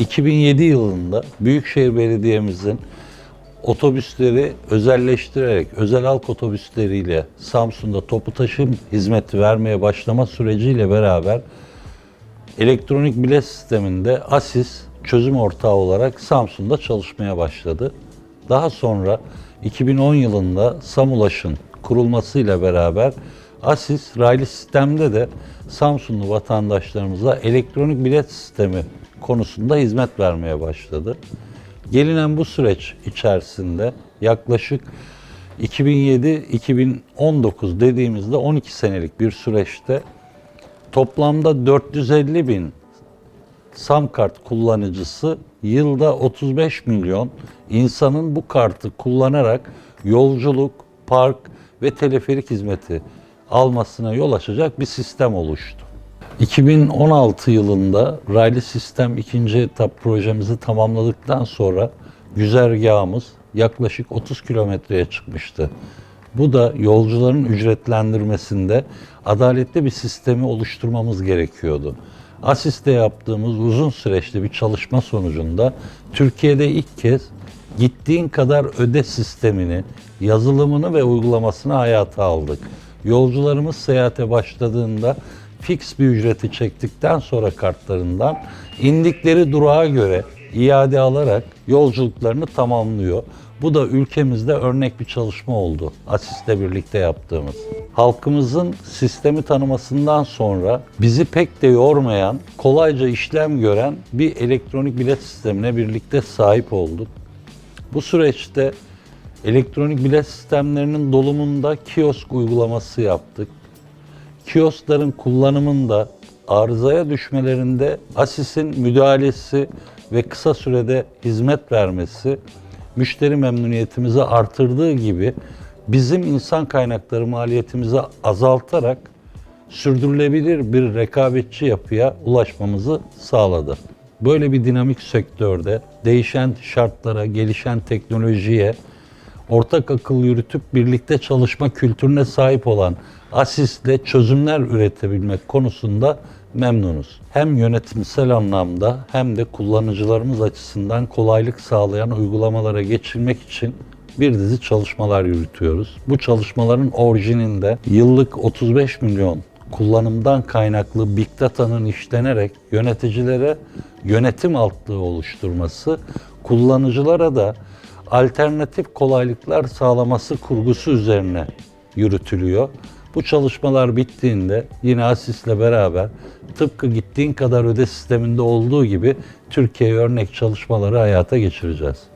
2007 yılında Büyükşehir Belediye'mizin otobüsleri özelleştirerek özel halk otobüsleriyle Samsun'da toplu taşım hizmeti vermeye başlama süreciyle beraber elektronik bilet sisteminde ASIS çözüm ortağı olarak Samsun'da çalışmaya başladı. Daha sonra 2010 yılında Samulaş'ın kurulmasıyla beraber ASIS raylı sistemde de Samsunlu vatandaşlarımıza elektronik bilet sistemi konusunda hizmet vermeye başladı. Gelinen bu süreç içerisinde yaklaşık 2007-2019 dediğimizde 12 senelik bir süreçte toplamda 450 bin SAM kart kullanıcısı yılda 35 milyon insanın bu kartı kullanarak yolculuk, park ve teleferik hizmeti almasına yol açacak bir sistem oluştu. 2016 yılında raylı sistem ikinci etap projemizi tamamladıktan sonra güzergahımız yaklaşık 30 kilometreye çıkmıştı. Bu da yolcuların ücretlendirmesinde adaletli bir sistemi oluşturmamız gerekiyordu. Asiste yaptığımız uzun süreçli bir çalışma sonucunda Türkiye'de ilk kez gittiğin kadar öde sistemini, yazılımını ve uygulamasını hayata aldık. Yolcularımız seyahate başladığında fix bir ücreti çektikten sonra kartlarından indikleri durağa göre iade alarak yolculuklarını tamamlıyor. Bu da ülkemizde örnek bir çalışma oldu. Asis'le birlikte yaptığımız. Halkımızın sistemi tanımasından sonra bizi pek de yormayan, kolayca işlem gören bir elektronik bilet sistemine birlikte sahip olduk. Bu süreçte elektronik bilet sistemlerinin dolumunda kiosk uygulaması yaptık. Kioskların kullanımında arızaya düşmelerinde ASİS'in müdahalesi ve kısa sürede hizmet vermesi müşteri memnuniyetimizi artırdığı gibi bizim insan kaynakları maliyetimizi azaltarak sürdürülebilir bir rekabetçi yapıya ulaşmamızı sağladı. Böyle bir dinamik sektörde değişen şartlara, gelişen teknolojiye ortak akıl yürütüp birlikte çalışma kültürüne sahip olan ASİS'le çözümler üretebilmek konusunda memnunuz. Hem yönetimsel anlamda hem de kullanıcılarımız açısından kolaylık sağlayan uygulamalara geçilmek için bir dizi çalışmalar yürütüyoruz. Bu çalışmaların orijininde yıllık 35 milyon kullanımdan kaynaklı Big Data'nın işlenerek yöneticilere yönetim altlığı oluşturması, kullanıcılara da alternatif kolaylıklar sağlaması kurgusu üzerine yürütülüyor. Bu çalışmalar bittiğinde yine ASİS'le beraber tıpkı gittiğin kadar öde sisteminde olduğu gibi Türkiye'ye örnek çalışmaları hayata geçireceğiz.